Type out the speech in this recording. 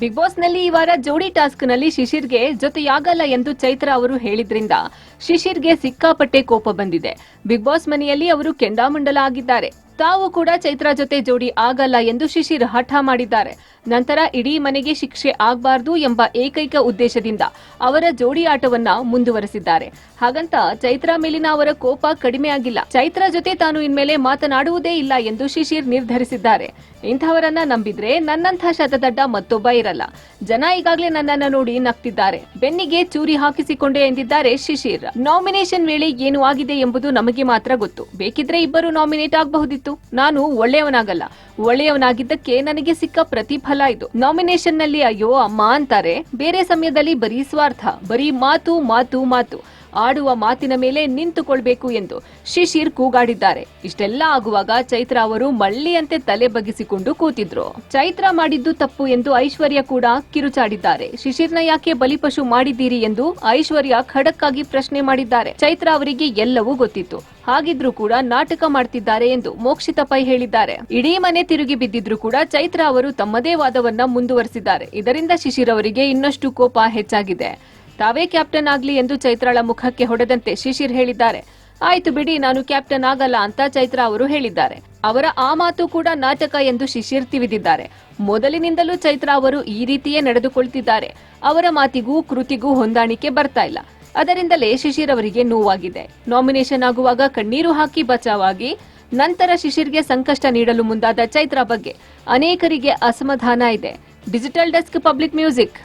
Big ಬಾಸ್ನಲ್ಲಿ ಈ ವಾರ ಜೋಡಿ ಟಾಸ್ಕ್ನಲ್ಲಿ ಶಿಶಿರ್ಗೆ ಜೊತೆಯಾಗಲ್ಲ ಎಂದು ಚೈತ್ರ ಅವರು ಹೇಳಿದ್ರಿಂದ ಶಿಶಿರ್ಗೆ ಸಿಕ್ಕಾಪಟ್ಟೆ ಕೋಪ ಬಂದಿದೆ. ಬಿಗ್ ಬಾಸ್ ಮನೆಯಲ್ಲಿ ಅವರು ಕೆಂಡಾಮಂಡಲ ಆಗಿದ್ದಾರೆ. ತಾವು ಕೂಡ ಚೈತ್ರ ಜೊತೆ ಜೋಡಿ ಆಗಲ್ಲ ಎಂದು ಶಿಶಿರ್ ಹಠ ಮಾಡಿದ್ದಾರೆ. ನಂತರ ಇಡೀ ಮನೆಗೆ ಶಿಕ್ಷೆ ಆಗಬಾರದು ಎಂಬ ಏಕೈಕ ಉದ್ದೇಶದಿಂದ ಅವರ ಜೋಡಿ ಆಟವನ್ನ ಮುಂದುವರೆಸಿದ್ದಾರೆ. ಹಾಗಂತ ಚೈತ್ರ ಮೇಲಿನ ಅವರ ಕೋಪ ಕಡಿಮೆ ಆಗಿಲ್ಲ. ಚೈತ್ರ ಜೊತೆ ತಾನು ಇನ್ಮೇಲೆ ಮಾತನಾಡುವುದೇ ಇಲ್ಲ ಎಂದು ಶಿಶಿರ್ ನಿರ್ಧರಿಸಿದ್ದಾರೆ. ಇಂಥವರನ್ನ ನಂಬಿದ್ರೆ ನನ್ನಂಥ ಶತದಡ್ಡ ಮತ್ತೊಬ್ಬ ಇರಲ್ಲ. ಜನ ಈಗಾಗಲೇ ನನ್ನನ್ನ ನೋಡಿ ನಗ್ತಿದ್ದಾರೆ. ಬೆನ್ನಿಗೆ ಚೂರಿ ಹಾಕಿಸಿಕೊಂಡೆ ಎಂದಿದ್ದಾರೆ ಶಿಶಿರ್. ನಾಮಿನೇಷನ್ ವೇಳೆ ಏನು ಆಗಿದೆ ಎಂಬುದು ನಮಗೆ ಮಾತ್ರ ಗೊತ್ತು. ಬೇಕಿದ್ರೆ ಇಬ್ಬರು ನಾಮಿನೇಟ್ ಆಗಬಹುದಿತ್ತು. ನಾನು ಒಳ್ಳೆಯವನಾಗಲ್ಲ. ಒಳ್ಳೆಯವನಾಗಿದ್ದಕ್ಕೆ ನನಗೆ ಸಿಕ್ಕ ಪ್ರತಿಫಲ ಇದು. ನಾಮಿನೇಷನ್ನಲ್ಲಿ ಅಯ್ಯೋ, ಅಮ್ಮ ಅಂತಾರೆ, ಬೇರೆ ಸಮಯದಲ್ಲಿ ಬರೀ ಸ್ವಾರ್ಥ, ಬರೀ ಮಾತು ಮಾತು ಮಾತು. ಆಡುವ ಮಾತಿನ ಮೇಲೆ ನಿಂತುಕೊಳ್ಬೇಕು ಎಂದು ಶಿಶಿರ್ ಕೂಗಾಡಿದ್ದಾರೆ. ಇಷ್ಟೆಲ್ಲ ಆಗುವಾಗ ಚೈತ್ರ ಅವರು ಮಳ್ಳಿಯಂತೆ ತಲೆ ಬಗ್ಗಿಸಿಕೊಂಡು ಕೂತಿದ್ರು. ಚೈತ್ರ ಮಾಡಿದ್ದು ತಪ್ಪು ಎಂದು ಐಶ್ವರ್ಯ ಕೂಡ ಕಿರುಚಾಡಿದ್ದಾರೆ. ಶಿಶಿರ್ನ ಯಾಕೆ ಬಲಿಪಶು ಮಾಡಿದ್ದೀರಿ ಎಂದು ಐಶ್ವರ್ಯ ಖಡಕ್ ಆಗಿ ಪ್ರಶ್ನೆ ಮಾಡಿದ್ದಾರೆ. ಚೈತ್ರ ಅವರಿಗೆ ಎಲ್ಲವೂ ಗೊತ್ತಿತ್ತು. ಹಾಗಿದ್ರೂ ಕೂಡ ನಾಟಕ ಮಾಡ್ತಿದ್ದಾರೆ ಎಂದು ಮೋಕ್ಷಿತ ಪೈ ಹೇಳಿದ್ದಾರೆ. ಇಡೀ ಮನೆ ತಿರುಗಿ ಬಿದ್ದಿದ್ರು ಕೂಡ ಚೈತ್ರ ಅವರು ತಮ್ಮದೇ ವಾದವನ್ನ ಮುಂದುವರೆಸಿದ್ದಾರೆ. ಇದರಿಂದ ಶಿಶಿರ್ ಅವರಿಗೆ ಇನ್ನಷ್ಟು ಕೋಪ ಹೆಚ್ಚಾಗಿದೆ. ತಾವೇ ಕ್ಯಾಪ್ಟನ್ ಆಗ್ಲಿ ಎಂದು ಚೈತ್ರಾಳ ಮುಖಕ್ಕೆ ಹೊಡೆದಂತೆ ಶಿಶಿರ್ ಹೇಳಿದ್ದಾರೆ. ಆಯ್ತು ಬಿಡಿ, ನಾನು ಕ್ಯಾಪ್ಟನ್ ಆಗಲ್ಲ ಅಂತ ಚೈತ್ರ ಅವರು ಹೇಳಿದ್ದಾರೆ. ಅವರ ಆ ಮಾತು ಕೂಡ ನಾಟಕ ಎಂದು ಶಿಶಿರ್ ತಿವಿದಿದ್ದಾರೆ. ಮೊದಲಿನಿಂದಲೂ ಚೈತ್ರಾ ಅವರು ಈ ರೀತಿಯೇ ನಡೆದುಕೊಳ್ತಿದ್ದಾರೆ. ಅವರ ಮಾತಿಗೂ ಕೃತಿಗೂ ಹೊಂದಾಣಿಕೆ ಬರ್ತಾ ಇಲ್ಲ. ಅದರಿಂದಲೇ ಶಿಶಿರ್ ಅವರಿಗೆ ನೋವಾಗಿದೆ. ನಾಮಿನೇಷನ್ ಆಗುವಾಗ ಕಣ್ಣೀರು ಹಾಕಿ ಬಚಾವಾಗಿ, ನಂತರ ಶಿಶಿರ್ಗೆ ಸಂಕಷ್ಟ ನೀಡಲು ಮುಂದಾದ ಚೈತ್ರಾ ಬಗ್ಗೆ ಅನೇಕರಿಗೆ ಅಸಮಾಧಾನ ಇದೆ. Digital desk public music.